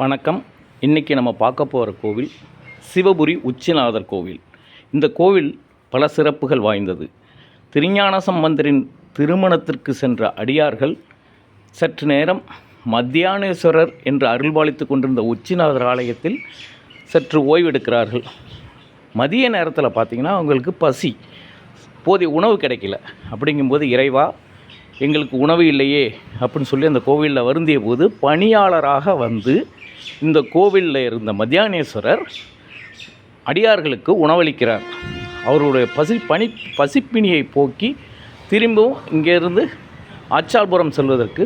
வணக்கம். இன்றைக்கி நம்ம பார்க்க போகிற கோவில் சிவபுரி உச்சிநாதர் கோவில். இந்த கோவில் பல சிறப்புகள் வாய்ந்தது. திருஞான சம்பந்தரின் திருமணத்திற்கு சென்ற அடியார்கள் சற்று நேரம் மத்தியானேஸ்வரர் என்று அருள்பாலித்து கொண்டிருந்த உச்சிநாதர் ஆலயத்தில் சற்று ஓய்வெடுக்கிறார்கள். மதிய நேரத்தில் பார்த்திங்கன்னா அவங்களுக்கு பசி போதிய உணவு கிடைக்கல. அப்படிங்கும்போது இறைவா எங்களுக்கு உணவு இல்லையே அப்படின்னு சொல்லி அந்த கோவிலில் வருந்திய போது பணியாளராக வந்து இந்த கோவிலில் இருந்த மத்தியானேஸ்வரர் அடியார்களுக்கு உணவளிக்கிறார். அவருடைய பசி பனி பசிப்பினியை போக்கி திரும்பவும் இங்கேருந்து ஆச்சால்புரம் செல்வதற்கு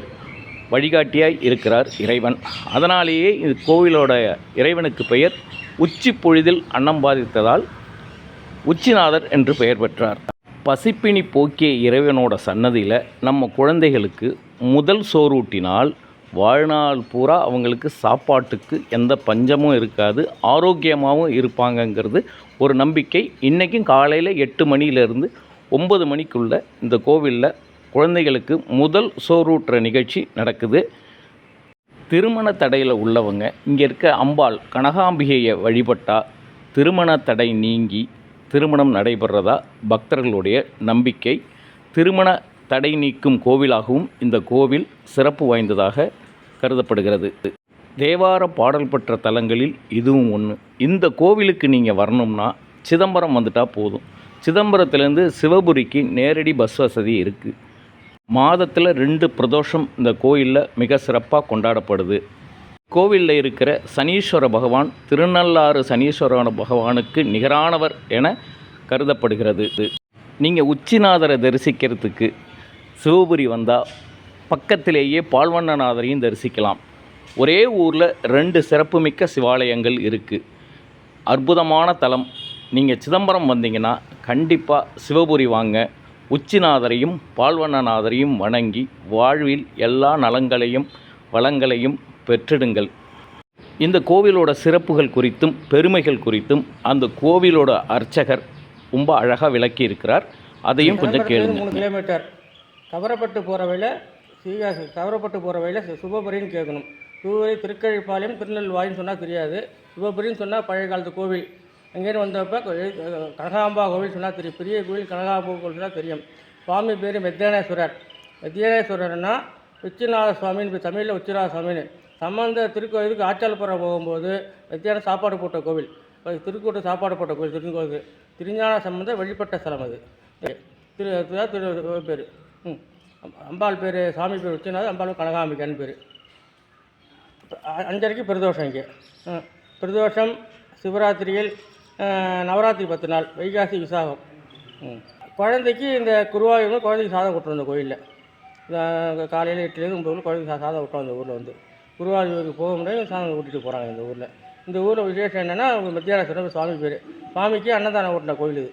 வழிகாட்டியாய் இருக்கிறார் இறைவன். அதனாலேயே இது கோவிலோட இறைவனுக்கு பெயர் உச்சி பொழுதில் அன்னம் பாதித்ததால் உச்சிநாதர் என்று பெயர் பெற்றார். பசிப்பினி போக்கிய இறைவனோட சன்னதியில் நம்ம குழந்தைகளுக்கு முதல் சோறூட்டினால் வாழ்நாள் பூரா அவங்களுக்கு சாப்பாட்டுக்கு எந்த பஞ்சமும் இருக்காது ஆரோக்கியமாகவும் இருப்பாங்கங்கிறது ஒரு நம்பிக்கை. இன்றைக்கும் காலையில் எட்டு மணியிலேருந்து ஒம்பது மணிக்குள்ளே இந்த கோவிலில் குழந்தைகளுக்கு முதல் சோறூட்டுற நிகழ்ச்சி நடக்குது. திருமண தடையில் உள்ளவங்க இங்கே இருக்க அம்பாள் கனகாம்பிகையை வழிபட்டால் திருமண தடை நீங்கி திருமணம் நடைபெறதா பக்தர்களுடைய நம்பிக்கை. திருமண தடை நீக்கும் கோவிலாகவும் இந்த கோவில் சிறப்பு வாய்ந்ததாக கருதப்படுகிறது. தேவார பாடல் பெற்ற தலங்களில் இதுவும் ஒன்று இந்த கோவிலுக்கு நீங்கள் வரணும்னா சிதம்பரம் வந்துட்டால் போதும். சிதம்பரத்துலேருந்து சிவபுரிக்கு நேரடி பஸ் வசதி இருக்குது மாதத்தில் ரெண்டு பிரதோஷம் இந்த கோயிலில் மிக சிறப்பாக கொண்டாடப்படுது. கோவிலில் இருக்கிற சனீஸ்வர பகவான் திருநள்ளாறு சனீஸ்வர பகவானுக்கு நிகரானவர் என கருதப்படுகிறது. நீங்கள் உச்சிநாதரை தரிசிக்கிறதுக்கு சிவபுரி வந்தால் பக்கத்திலேயே பால்வண்ணநாதரையும் தரிசிக்கலாம். ஒரே ஊரில் ரெண்டு சிறப்புமிக்க சிவாலயங்கள் இருக்குது அற்புதமான தலம். நீங்கள் சிதம்பரம் வந்தீங்கன்னா கண்டிப்பாக சிவபுரி வாங்க. உச்சிநாதரையும் பால்வண்ணநாதரையும் வணங்கி வாழ்வில் எல்லா நலங்களையும் வளங்களையும் பெற்றிடுங்கள். இந்த கோவிலோட சிறப்புகள் குறித்தும் பெருமைகள் குறித்தும் அந்த கோவிலோட அர்ச்சகர் ரொம்ப அழகாக விளக்கி இருக்கிறார் அதையும் கொஞ்சம் கேளுங்க. கிலோமீட்டர். கவரப்பட்டு போகிற வழியில் சீகாசி தவறப்பட்டு போகிற வழியில் சு- சுபபுரின்னு கேட்கணும் சுபபுரி திருக்கழிப்பாளையம் திருநெல்வாயின்னு சொன்னால் தெரியாது. சுபபுரின்னு சொன்னால் பழைய காலத்து கோவில். அங்கேருந்து வந்தப்போ கனகாம்பா கோவில் சொன்னால் தெரியும். பெரிய கோவில் கனகாம்பா கோவில் சொன்னால் தெரியும். சுவாமி பேர் மெத்தியானேஸ்வரர் மெத்தியானேஸ்வரர்னா உச்சிநாத சுவாமின்னு தமிழில் உச்சிநாத சுவாமின்னு சம்பந்த திருக்கோயிலுக்கு ஆச்சாலப்புறம் போகும்போது மத்தியானம் சாப்பாடு போட்ட கோவில். இப்போ சாப்பாடு போட்ட கோவில் திருக்கோயிலுக்கு திருஞான சம்பந்த வழிபட்ட ஸ்தலம் அது. திரு திரு பேர். ம். அம்பாள் பேர் சாமி பேர் வச்சுனாது அம்பாள் கனகாம்பிகான்னு பேர். அஞ்சரைக்கு பிரதோஷம் இங்கே. பிரதோஷம் சிவராத்திரியில் நவராத்திரி பத்து நாள் வைகாசி விசாகம். குழந்தைக்கு இந்த குருவாயூர் குழந்தைக்கு சாதம் விட்டுரும் இந்த கோயிலில். காலையில் எட்டுலேருந்து ஒம்பது குழந்தைக்கு சாதம் விட்டோம் அந்த ஊரில் வந்து. குருவாயூருக்கு போக முடியாது சாதம் கூட்டிகிட்டு போகிறாங்க இந்த ஊரில். இந்த ஊரில் விசேஷம் என்னென்னா மத்தியான சுவாமி பேர். சுவாமிக்கு அன்னதானம் ஓட்டின கோயில் இது.